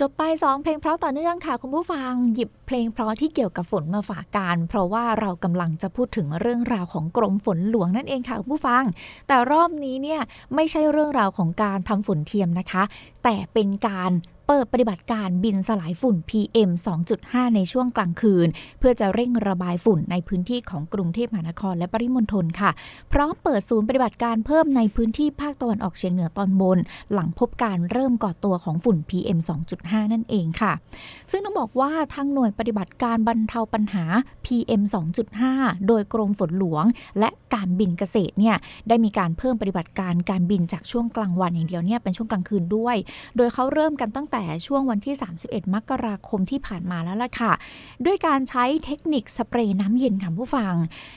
จบไป 2 เพลงเพราะต่อเนื่องค่ะ คุณผู้ฟังหยิบเพลงเพราะที่เกี่ยวกับฝนมาฝากกันเพราะว่าเรากำลังจะพูดถึงเรื่องราวของกรมฝนหลวงนั่นเองค่ะคุณผู้ฟัง แต่รอบนี้เนี่ยไม่ใช่เรื่องราวของการทำฝนเทียมนะคะ แต่เป็นการ เปิดปฏิบัติการบินสลายฝุ่น PM 2.5 ในช่วงกลางคืน เพื่อจะเร่งระบายฝุ่นในพื้นที่ของกรุงเทพมหานครและปริมณฑลค่ะ พร้อมเปิดศูนย์ปฏิบัติการเพิ่มในพื้นที่ภาคตะวันออกเฉียงเหนือตอนบน หลังพบการเริ่มก่อตัวของฝุ่น PM 2.5 นั่นเองค่ะ ซึ่งต้องบอกว่าทางหน่วยปฏิบัติการบรรเทาปัญหา PM 2.5 โดยกรมฝนหลวง และการบินเกษตรเนี่ยได้มีการเพิ่มปฏิบัติการการบินจากช่วงกลางวันอย่างเดียวเนี่ยเป็นช่วงกลางคืนด้วย โดยเขาเริ่มกันตั้งแต่แต่ช่วงวันที่ 31 มกราคมที่ผ่านมาแล้วล่ะค่ะ ด้วยการใช้เทคนิคสเปรย์น้ำเย็นค่ะผู้ฟัง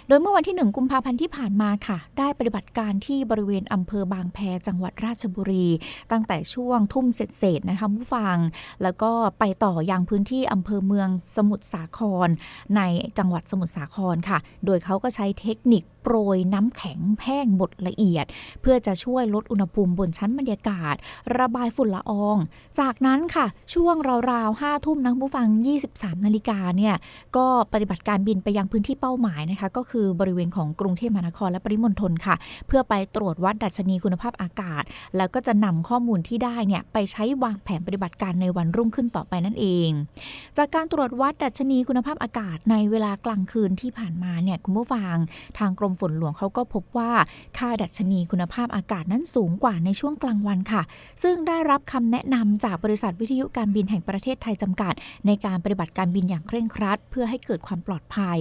โดยเมื่อวันที่ 1 กุมภาพันธ์ที่ผ่านมาค่ะ ได้ปฏิบัติการที่บริเวณอำเภอบางแพจังหวัดราชบุรี ตั้งแต่ช่วงทุ่มเศษๆนะคะผู้ฟัง แล้วก็ไปต่อยังพื้นที่อำเภอเมืองสมุทรสาคร ในจังหวัดสมุทรสาครค่ะ โดยเขาก็ใช้เทคนิค โปรยน้ำแข็งแห้งบดละเอียด เพื่อจะช่วยลดอุณหภูมิบนชั้นบรรยากาศ ระบายฝุ่นละออง จากนั้นค่ะ ช่วงราวๆ5ทุ่มนะผู้ฟัง 23 นาฬิกาเนี่ยก็ปฏิบัติการบินไปยังพื้นที่เป้าหมายนะคะ ก็คือบริเวณของกรุงเทพมหานครและปริมณฑลค่ะ เพื่อไปตรวจวัดดัชนีคุณภาพอากาศ แล้วก็จะนำข้อมูลที่ได้เนี่ยไปใช้วางแผนปฏิบัติการในวันรุ่งขึ้นต่อไปนั่นเอง จากการตรวจวัดดัชนีคุณภาพอากาศในเวลากลางคืนที่ผ่านมาเนี่ยคุณผู้ฟังทางกรมฝนหลวงเขาก็พบว่าค่าดัชนีคุณภาพอากาศนั้นสูงกว่าในช่วงกลางวันค่ะ ซึ่งได้รับคำแนะนำจากบริษัทวิทยุการบินแห่งประเทศไทยจำกัด ในการปฏิบัติการบินอย่างเคร่งครัด เพื่อให้เกิดความปลอดภัย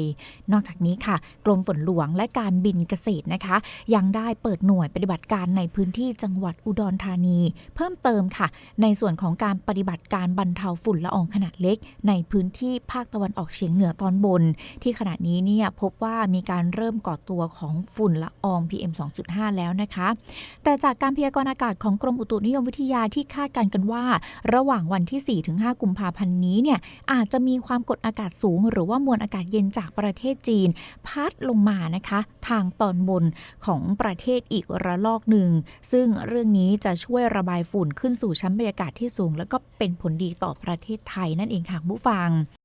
นอกจากนี้ค่ะ กรมฝนหลวงและการบินเกษตรนะคะ ยังได้เปิดหน่วยปฏิบัติการในพื้นที่จังหวัดอุดรธานี เพิ่มเติมค่ะ ในส่วนของการปฏิบัติการบรรเทาฝุ่นละอองขนาดเล็ก ในพื้นที่ภาคตะวันออกเฉียงเหนือตอนบน ที่ขณะนี้เนี่ยพบว่ามีการเริ่มก่อตัวของฝุ่นละออง PM 2.5 แล้วนะคะ แต่จากการพยากรณ์อากาศของกรมอุตุนิยมวิทยาที่คาดการณ์กันว่า ระหว่างวันที่ 4-5 กุมภาพันธ์นี้เนี่ยอาจจะมีความกดอากาศสูง หรือว่ามวลอากาศเย็นจากประเทศจีน พัดลงมานะคะ ทางตอนบนของประเทศอีกระลอกหนึ่ง ซึ่งเรื่องนี้จะช่วยระบายฝุ่นขึ้นสู่ชั้นบรรยากาศที่สูง แล้วก็เป็นผลดีต่อประเทศไทยนั่นเองค่ะผู้ฟัง